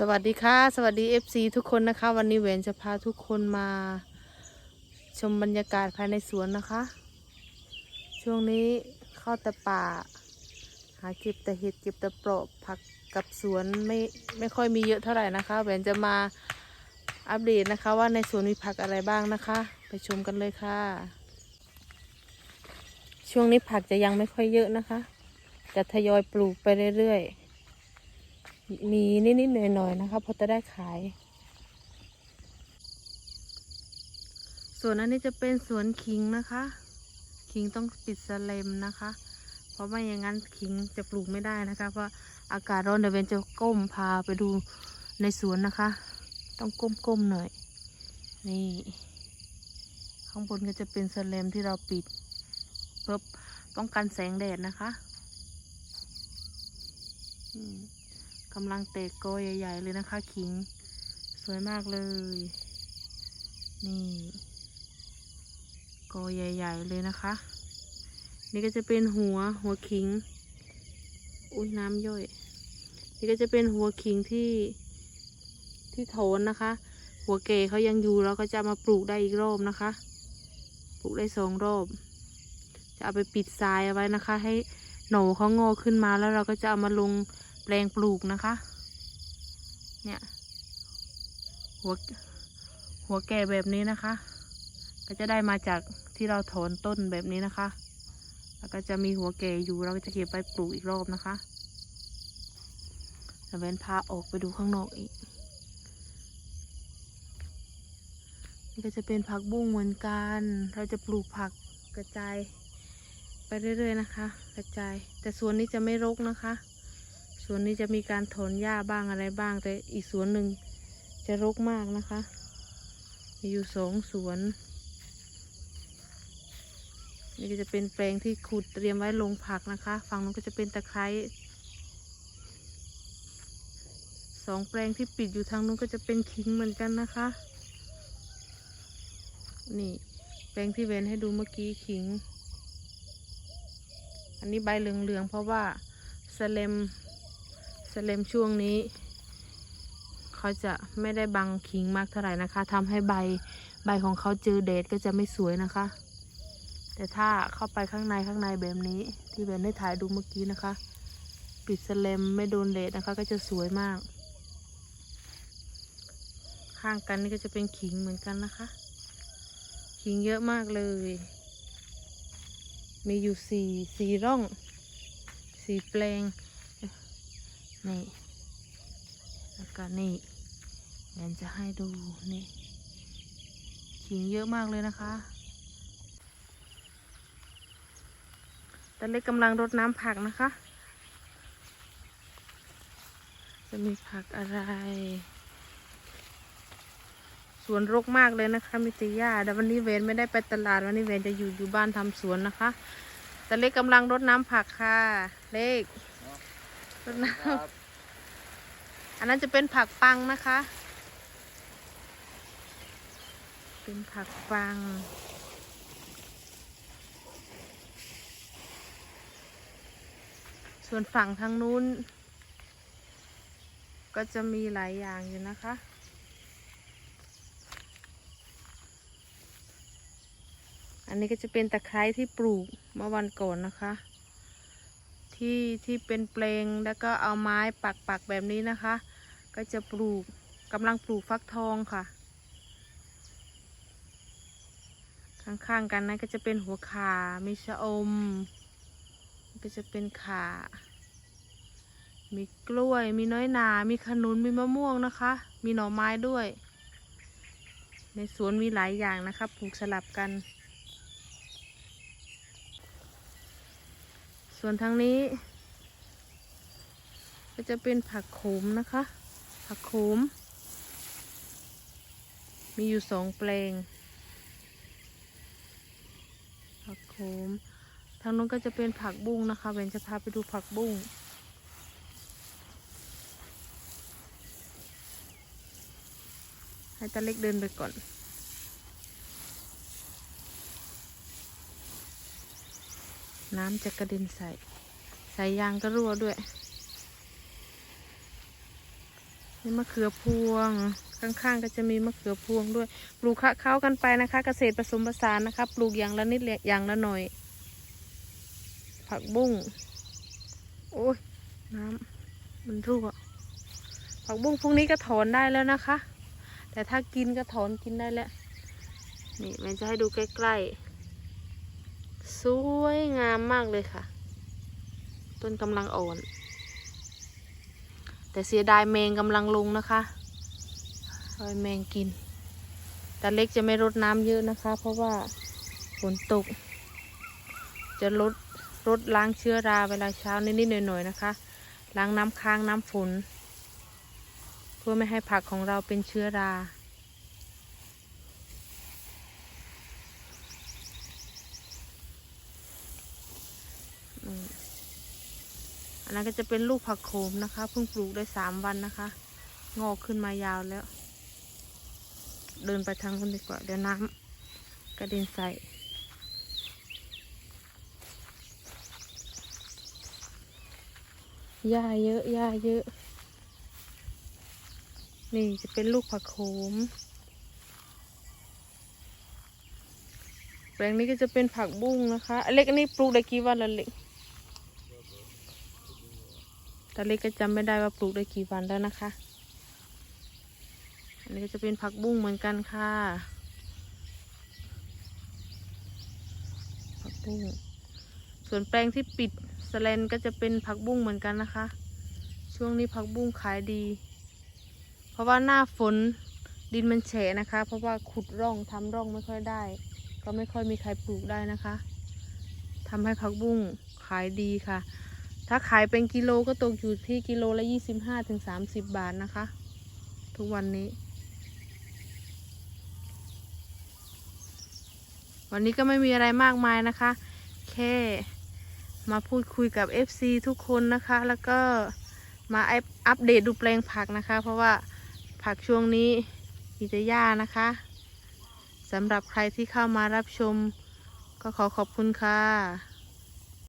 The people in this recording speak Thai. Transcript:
สวัสดีค่ะ สวัสดี FC ทุกคนนะคะ วันนี้แหวนจะพาทุกคนมาชมบรรยากาศภายในสวนนะคะ ช่วงนี้เข้าแต่ป่า หาเก็บแต่เห็ดเก็บแต่เปราะผักกับสวนไม่ไม่ค่อยมีเยอะเท่าไหร่นะคะแหวนจะมาอัปเดตนะคะว่าในสวนมีผักอะไรบ้างนะคะ ไปชมกันเลยค่ะ ช่วงนี้ผักจะยังไม่ค่อยเยอะนะคะ จะทยอยปลูกไปเรื่อยๆ มีนิดๆหน่อยๆนะคะพอจะได้ขาย ส่วนอันนี้จะเป็นสวนขิงนะคะ ขิงต้องปิดสเลมนะคะ เพราะไม่อย่างนั้นขิงจะปลูกไม่ได้นะคะ เพราะอากาศร้อนเดี๋ยวเวนจะก้มพาไปดูในสวนนะคะ ต้องก้มๆหน่อย นี่ ข้างบนก็จะเป็นสเลมที่เราปิด เพื่อป้องกันแสงแดดนะคะ อืม กำลังเตะกอใหญ่ ๆ เลยนะคะ ขิง สวยมากเลย นี่กอใหญ่ ๆ เลยนะคะ นี่ก็จะเป็นหัวหัวขิง อุ้ยน้ำย่อย นี่ก็จะเป็นหัวขิงที่ที่โถนนะคะ หัวเกเขายังอยู่เราก็จะมาปลูกได้อีกรอบนะคะ ปลูกได้สองรอบ จะเอาไปปิดทรายเอาไว้นะคะ ให้หนูเขางอขึ้นมาแล้วเราก็จะเอามาลง แปลงปลูกนะคะ เนี่ย หัวหัวแก่แบบนี้นะคะ ก็จะได้มาจากที่เราถอนต้นแบบนี้นะคะ แล้วก็จะมีหัวแก่อยู่เราก็จะเก็บไปปลูกอีกรอบนะคะแล้วเว้นพาออกไปดูข้างนอกอีก นี่ก็จะเป็นผักบุ้งเหมือนกัน เราจะปลูกผักกระจายไปเรื่อยๆนะคะ กระจาย แต่สวนนี้จะไม่รกนะคะ ส่วนนี้จะมีการถอนหญ้าบ้างอะไรบ้าง แต่อีกสวนหนึ่งจะรกมากนะคะ มีอยู่สองสวน นี่ก็จะเป็นแปลงที่ขุดเตรียมไว้ลงผักนะคะ ฝั่งนู้นก็จะเป็นตะไคร้สองแปลงที่ปิดอยู่ทางนู้นก็จะเป็นขิงเหมือนกันนะคะ นี่แปลงที่เว้นให้ดูเมื่อกี้ขิง อันนี้ใบเหลืองๆเพราะว่าสเลม สเลมช่วงนี้ เขาจะไม่ได้บังขิงมากเท่าไหร่นะคะทำให้ใบใบของเขาเจอแดดก็จะไม่สวยนะคะ แต่ถ้าเข้าไปข้างในข้างในแบบนี้ ที่เบนได้ถ่ายดูเมื่อกี้นะคะ ปิดสเลมไม่โดนแดดนะคะ ก็จะสวยมาก ข้างกันนี่ก็จะเป็นขิงเหมือนกันนะคะ ขิงเยอะมากเลย มีอยู่สี่สี่ร่องสี่แปลง นี่ แล้วก็นี่เดี๋ยวจะให้ดูนี่ขิงเยอะมากเลยนะคะตาเล็กกำลังรดน้ำผักนะคะ จะมีผักอะไร สวนรกมากเลยนะคะมิตรยาแต่วันนี้เวนไม่ได้ไปตลาด วันนี้เวนจะอยู่อยู่บ้านทำสวนนะคะแต่เล็กกำลังรดน้ำผักค่ะ เล็ก รดน้ำอันนั้นจะเป็นผักปังนะคะ เป็นผักปัง ส่วนฝั่งทางนู้น ก็จะมีหลายอย่างอยู่นะคะอันนี้ก็จะเป็นตะไคร้ที่ปลูกเมื่อวันก่อนนะคะ ที่ที่เป็นเปลงแล้วก็เอาไม้ปักปักแบบนี้นะคะ ก็จะปลูกกำลังปลูกฟักทองค่ะ ข้างๆกันนั้นก็จะเป็นหัวขามีชะอม ก็จะเป็นขา มีกล้วย มีน้อยนา มีขนุน มีมะม่วงนะคะ มีหน่อไม้ด้วย ในสวนมีหลายอย่างนะคะ ปลูกสลับกัน ส่วนทางนี้ ก็จะเป็นผักโขมนะคะ ผักโขม มีอยู่สองแปลง ผักโขม ทางนู้นก็จะเป็นผักบุ้งนะคะเบนจะพาไปดูผักบุ้งให้ตาเล็กเดินไปก่อน น้ำจะกระเด็นใส่ใส่ยางก็รั่วด้วย นี่มะเขือพวง ข้างๆก็จะมีมะเขือพวงด้วย ปลูกคะเข้ากันไปนะคะ เกษตรผสมผสานนะคะ ปลูกอย่างละนิดอย่างละหน่อย ผักบุ้ง โอ้ยน้ำมันรั่ว ผักบุ้งพวกนี้ก็ถอนได้แล้วนะคะ แต่ถ้ากินก็ถอนกินได้แล้ว นี่แม่จะให้ดูใกล้ๆ สวยงามมากเลยค่ะ ต้นกำลังอ่อน แต่เสียดายแมงกำลังลงนะคะรอยแมงกิน แต่เล็กจะไม่รดน้ำเยอะนะคะ เพราะว่าฝนตก จะลดลดล้างเชื้อราเวลาเช้านิดๆหน่อยๆนะคะ ล้างน้ำค้างน้ำฝน เพื่อไม่ให้ผักของเราเป็นเชื้อรา อันนั้นก็จะเป็นลูกผักโขมนะคะ เพิ่งปลูกได้สามวันนะคะ งอกขึ้นมายาวแล้ว เดินไปทางนู้นดีกว่า เดี๋ยวน้ำกระเด็นใส่หญ้าเยอะหญ้าเยอะ นี่จะเป็นลูกผักโขมแปลงนี้ก็จะเป็นผักบุ้งนะคะ เล็กอันนี้ปลูกได้กี่วันละเล็ก ต่เล็กก็จำไม่ได้ว่าปลูกได้กี่วันแล้วนะคะ อันนี้ก็จะเป็นผักบุ้งเหมือนกันค่ะ ผักบุ้ง ส่วนแปลงที่ปิดสแลนก็จะเป็นผักบุ้งเหมือนกันนะคะ ช่วงนี้ผักบุ้งขายดี เพราะว่าหน้าฝนดินมันแฉะนะคะ เพราะว่าขุดร่องทำร่องไม่ค่อยได้ ก็ไม่ค่อยมีใครปลูกได้นะคะทำให้ผักบุ้งขายดีค่ะ ถ้าขายเป็นกิโลก็ตกอยู่ที่กิโลละยี่สิบห้าถึงสามสิบบาทนะคะ ทุกวันนี้ วันนี้ก็ไม่มีอะไรมากมายนะคะ แค่มาพูดคุยกับ FC ทุกคนนะคะ แล้วก็มาอัปเดตดูแปลงผักนะคะ เพราะว่าผักช่วงนี้มีแต่หญ้านะคะสำหรับใครที่เข้ามารับชมก็ขอขอบคุณค่ะ